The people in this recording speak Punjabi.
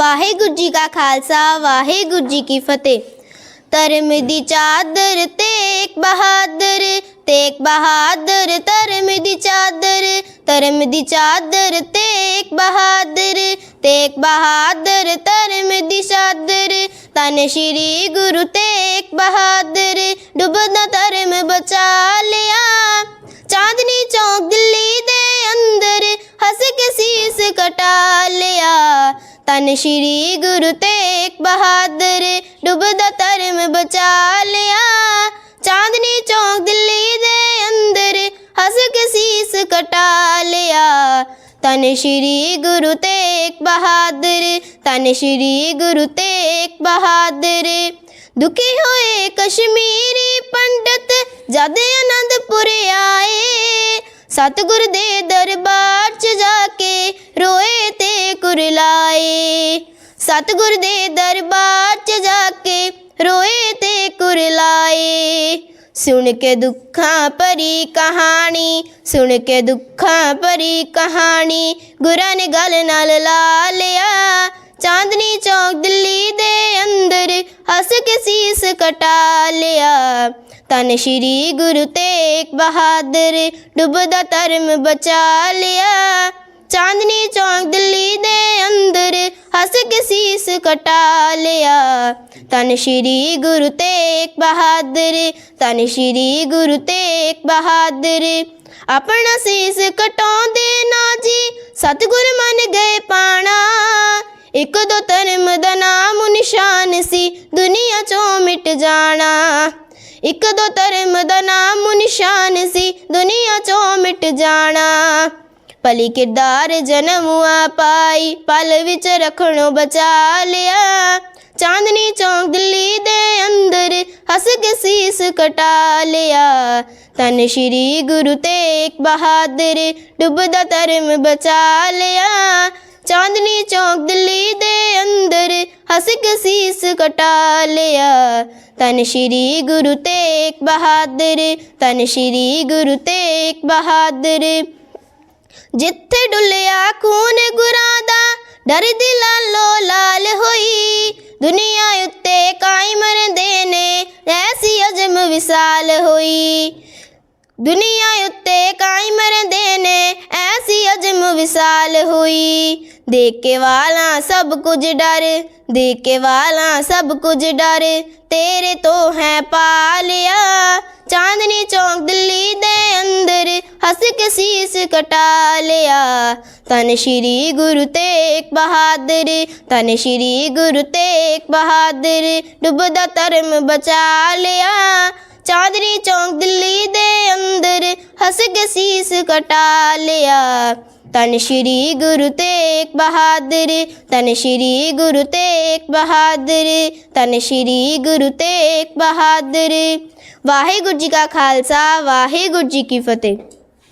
ਵਾਹਿਗੁਰੂ ਜੀ ਕਾ ਖਾਲਸਾ, ਵਾਹਿਗੁਰੂ ਜੀ ਕੀ ਫਤਿਹ। ਧਰਮ ਦੀ ਚਾਦਰ ਤੇਗ ਬਹਾਦਰ ਤੇਗ ਬਹਾਦਰ ਧਰਮ ਦੀ ਚਾਦਰ। ਧਰਮ ਦੀ ਚਾਦਰ ਤੇਗ ਬਹਾਦਰ ਤੇਗ ਬਹਾਦਰ ਧਰਮ ਦੀ ਚਾਦਰ। ਤਨ ਸ਼੍ਰੀ ਗੁਰੂ ਤੇਗ ਬਹਾਦਰ, ਡੁੱਬਦਾ ਧਰਮ ਬਚਾ ਲਿਆ। ਤਨ ਸ਼੍ਰੀ ਗੁਰੂ ਤੇਗ ਬਹਾਦਰ, ਡੁੱਬਦਾ ਧਰਮ ਬਚਾ ਲਿਆ। ਚਾਂਦਨੀ ਚੌਂਕ ਦਿੱਲੀ ਦੇ ਅੰਦਰ, ਹੱਸ ਕੇ ਸੀਸ ਕਟਾ ਲਿਆ। ਤਨ ਸ਼੍ਰੀ ਗੁਰੂ ਤੇਗ ਬਹਾਦਰ ਤਨ ਸ਼੍ਰੀ ਗੁਰੂ ਤੇਗ ਬਹਾਦਰ। ਦੁਖੀ ਹੋਏ ਕਸ਼ਮੀਰੀ ਪੰਡਤ, ਜਦ ਅਨੰਦਪੁਰ ਆਏ। ਸਤਿਗੁਰ ਦੇ ਦਰਬਾਰ ਚ ਜਾ ਕੇ ਰੋਏ ਤੇ ਕੁਰਲਾਏ ਸਤਿਗੁਰ ਦੇ ਦਰਬਾਰ ਚ ਜਾ ਕੇ ਰੋਏ ਤੇ ਕੁਰਲਾਏ ਸੁਣ ਕੇ ਦੁੱਖਾਂ ਭਰੀ ਕਹਾਣੀ, ਸੁਣ ਕੇ ਦੁੱਖਾਂ ਭਰੀ ਕਹਾਣੀ, ਗੁਰਾਂ ਨੇ ਗੱਲ ਨਾਲ ਲਾ ਲਿਆ। ਚਾਂਦਨੀ ਚੌਕ ਦਿੱਲੀ ਦੇ ਅੰਦਰ ਹੱਸ ਕੇ ਸੀਸ ਕਟਾ ਲਿਆ। ਤਨ ਸ਼੍ਰੀ ਗੁਰੂ ਤੇਗ ਬਹਾਦਰ ਡੁੱਬਦਾ ਧਰਮ ਬਚਾ ਲਿਆ। ਚਾਂਦਨੀ ਚੌਕ ਦਿੱਲੀ ਦੇ ਅੰਦਰ ਹੱਸ ਕੇ ਸੀਸ ਕਟਾ ਲਿਆ। ਤਨ ਸ਼੍ਰੀ ਗੁਰੂ ਤੇਗ ਬਹਾਦਰ, ਤਨ ਸ਼੍ਰੀ ਗੁਰੂ ਤੇਗ ਬਹਾਦਰ, ਆਪਣਾ ਸੀਸ ਕਟਾਉਂਦੇ ਨਾ ਜੀ, ਸਤਿਗੁਰ ਮੰਨ ਗਏ ਪਾਣਾ। ਇੱਕ ਦੋ ਧਰਮ ਦਾ ਨਾਮ ਨਿਸ਼ਾਨ ਸੀ, ਦੁਨੀਆ ਚੋਂ ਮਿਟ ਜਾਣਾ। ਇੱਕ ਦੋ ਧਰਮ ਦਾ ਨਾਮ ਨਿਸ਼ਾਨ ਸੀ, ਦੁਨੀਆ ਚੋਂ ਮਿਟ ਜਾਣਾ। ਭਲੀ ਕਿਰਦਾਰ ਜਨਮ ਪਾਈ, ਪਲ ਵਿੱਚ ਰੱਖਣੋਂ ਬਚਾ ਲਿਆ। ਚਾਂਦਨੀ ਚੌਕ ਦਿੱਲੀ ਦੇ ਅੰਦਰ ਹੱਸ ਕੇ ਸੀਸ ਕਟਾ ਲਿਆ। ਤਨ ਸ਼੍ਰੀ ਗੁਰੂ ਤੇਗ ਬਹਾਦਰ, ਡੁੱਬਦਾ ਧਰਮ ਬਚਾ ਲਿਆ। ਚਾਂਦਨੀ ਚੌਕ ਦਿੱਲੀ ਦੇ ਅੰਦਰ ਸੀਸ ਕਟਾ ਲਿਆ। ਤਨ ਸ਼੍ਰੀ ਗੁਰੂ ਤੇਗ ਬਹਾਦਰ ਤਨ ਸ਼੍ਰੀ ਗੁਰੂ ਤੇਗ ਬਹਾਦਰ। ਜਿੱਥੇ ਡੁੱਲਿਆ ਖੂਨ ਗੁਰਾਂ ਦਾ, ਡਰ ਦਿਲਾਲੋ ਲਾਲ ਹੋਈ। ਦੁਨੀਆ ਉੱਤੇ ਕਾਇਮ ਰਹਿੰਦੇ ਨੇ, ਐਸੀ ਅਜਮ ਵਿਸਾਲ ਹੋਈ। ਦੁਨੀਆ ਉੱਤੇ ਕਾਇਮ ਰਹਿੰਦੇ ਨੇ, ਐਸੀ ਅਜਮ ਵਿਸਾਲ ਹੋਈ। ਦੇਖ ਕੇ ਵਾਲਾ ਸਭ ਕੁਝ ਡਰ ਦੇਖ ਕੇ ਵਾਲਾ ਸਭ ਕੁਝ ਡਰ, ਤੇਰੇ ਤੋਂ ਹੈ ਪਾਲਿਆ। ਚਾਂਦਨੀ ਚੌਂਕ ਦਿੱਲੀ ਦੇ ਅੰਦਰ ਹੱਸ ਕੇ ਸੀਸ ਕਟਾ ਲਿਆ। ਤਨ ਸ਼੍ਰੀ ਗੁਰੂ ਤੇਗ ਬਹਾਦਰ ਤਨ ਸ਼੍ਰੀ ਗੁਰੂ ਤੇਗ ਬਹਾਦਰ, ਡੁੱਬਦਾ ਧਰਮ ਬਚਾ ਲਿਆ। ਚਾਂਦਨੀ ਚੌਂਕ ਦਿੱਲੀ ਦੇ ਅੰਦਰ ਹੱਸ ਕੇ ਸੀਸ ਕਟਾ ਲਿਆ। ਤਨ ਸ਼੍ਰੀ ਗੁਰੂ ਤੇਗ ਬਹਾਦਰ, ਤਨ ਸ਼੍ਰੀ ਗੁਰੂ ਤੇਗ ਬਹਾਦਰ, ਤਨ ਸ਼੍ਰੀ ਗੁਰੂ ਤੇਗ ਬਹਾਦਰ। ਵਾਹਿਗੁਰੂ ਜੀ ਕਾ ਖਾਲਸਾ, ਵਾਹਿਗੁਰੂ ਜੀ ਕੀ ਫਤਿਹ।